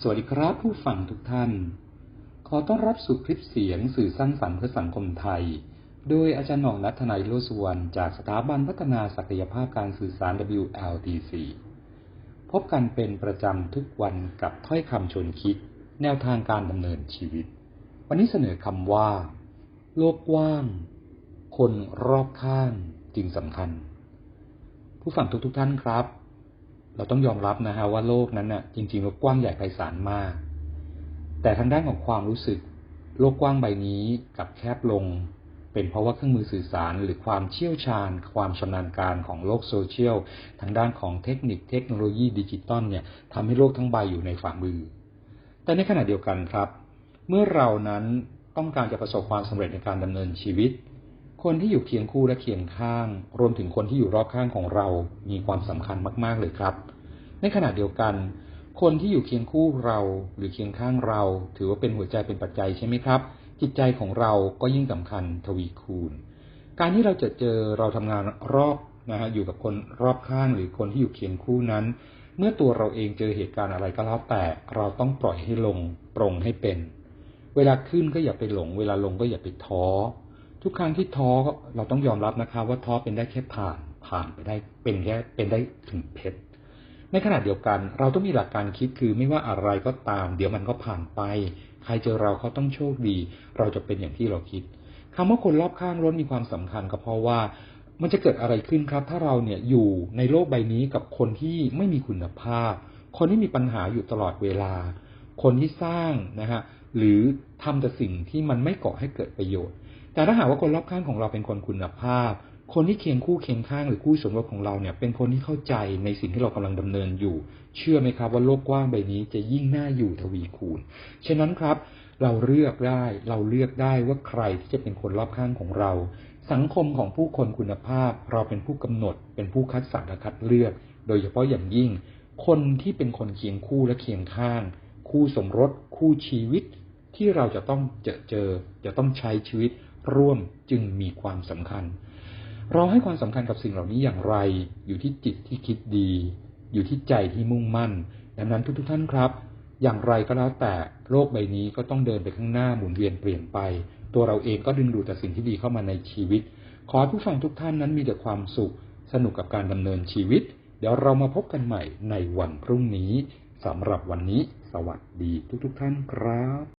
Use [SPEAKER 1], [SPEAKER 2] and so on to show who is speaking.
[SPEAKER 1] สวัสดีครับผู้ฟังทุกท่าน ขอต้อนรับสู่คลิปเสียงสื่อสร้างสรรค์เพื่อสังคมไทย โดยอาจารย์หน่องนัทนายโลสวรรณจากสถาบันพัฒนาศักยภาพการสื่อสาร WLTC พบกันเป็นประจำทุกวันกับถ้อยคำชวนคิด แนวทางการดำเนินชีวิต วันนี้เสนอคำว่า โลกกว้าง คนรอบข้างจึงสำคัญ ผู้ฟังทุกๆทท่านครับ เราต้องยอมรับนะฮะว่าโลกนั้นน่ะจริงๆก็กว้างใหญ่ไพศาลมาก แต่ทางด้านของความรู้สึก โลกกว้างใบนี้กับแคบลง เป็นเพราะว่าเครื่องมือสื่อสารหรือความเชี่ยวชาญ ความชำนาญการของโลกโซเชียลทางด้านของเทคนิคเทคโนโลยีดิจิตอลเนี่ยทำให้โลกทั้งใบอยู่ในฝ่ามือ แต่ในขณะเดียวกันครับ เมื่อเรานั้นต้องการจะประสบความสำเร็จในการดำเนินชีวิต คนที่อยู่เคียงคู่และเคียงข้าง รวมถึงคนที่อยู่รอบข้างของเรา มีความสำคัญมากๆเลยครับ ในขณะเดียวกัน คนที่อยู่เคียงคู่เราหรือเคียงข้างเรา ถือว่าเป็นหัวใจเป็นปัจจัยใช่ไหมครับ จิตใจของเราก็ยิ่งสำคัญทวีคูณ การที่เราจะเจอเราทำงานรอบนะฮะอยู่กับคนรอบข้างหรือคนที่อยู่เคียงคู่นั้น เมื่อตัวเราเองเจอเหตุการณ์อะไรก็แล้วแต่เราต้องปล่อยให้ลงปรงให้เป็น เวลาขึ้นก็อย่าไปหลง เวลาลงก็อย่าไปท้อ ทุกครั้งที่ท้อเราต้องยอมรับนะครับ ว่าท้อเป็นได้แค่ผ่านผ่านไปได้เป็นแค่เป็นได้ถึงเพชรในขณะเดียวกัน เราต้องมีหลักการคิดคือไม่ว่าอะไรก็ตาม เดี๋ยวมันก็ผ่านไป ใครเจอเราเขาต้องโชคดี เราจะเป็นอย่างที่เราคิดคำว่าคนรอบข้างล้นมีความสำคัญก็เพราะว่ามันจะเกิดอะไรขึ้นครับ ถ้าเราเนี่ยอยู่ในโลกใบนี้กับคนที่ไม่มีคุณภาพ คนที่มีปัญหาอยู่ตลอดเวลา คนที่สร้างนะฮะหรือทำแต่สิ่งที่มันไม่ก่อให้เกิดประโยชน์ แต่ถ้าหากว่าคนรอบข้างของเราเป็นคนคุณภาพ คนที่เคียงคู่เคียงข้างหรือคู่สมรสของเราเนี่ย เป็นคนที่เข้าใจในสิ่งที่เรากำลังดำเนินอยู่ เชื่อไหมครับว่าโลกกว้างใบนี้จะยิ่งน่าอยู่ทวีคูณ ฉะนั้นครับ เราเลือกได้เราเลือกได้ว่าใครที่จะเป็นคนรอบข้างของเรา สังคมของผู้คนคุณภาพ เราเป็นผู้กำหนด เป็นผู้คัดสรรและคัดเลือก โดยเฉพาะอย่างยิ่ง คนที่เป็นคนเคียงคู่และเคียงข้าง คู่สมรส คู่ชีวิต ที่เราจะต้องเจอเจอจะต้องใช้ชีวิต ร่วมจึงมีความสำคัญ เราให้ความสำคัญกับสิ่งเหล่านี้อย่างไร อยู่ที่จิตที่คิดดี อยู่ที่ใจที่มุ่งมั่น ดังนั้นทุกๆทท่านครับ อย่างไรก็แล้วแต่โลกใบนี้ก็ต้องเดินไปข้างหน้าหมุนเวียนเปลี่ยนไป ตัวเราเองก็ดึงดูดแต่สิ่งที่ดีเข้ามาในชีวิต ขอให้ผู้ฟังทุกท่านนั้นมีแต่ความสุข สนุกกับการดำเนินชีวิต เดี๋ยวเรามาพบกันใหม่ในวันพรุ่งนี้สำหรับวันนี้ สวัสดีทุกๆทท่านครับ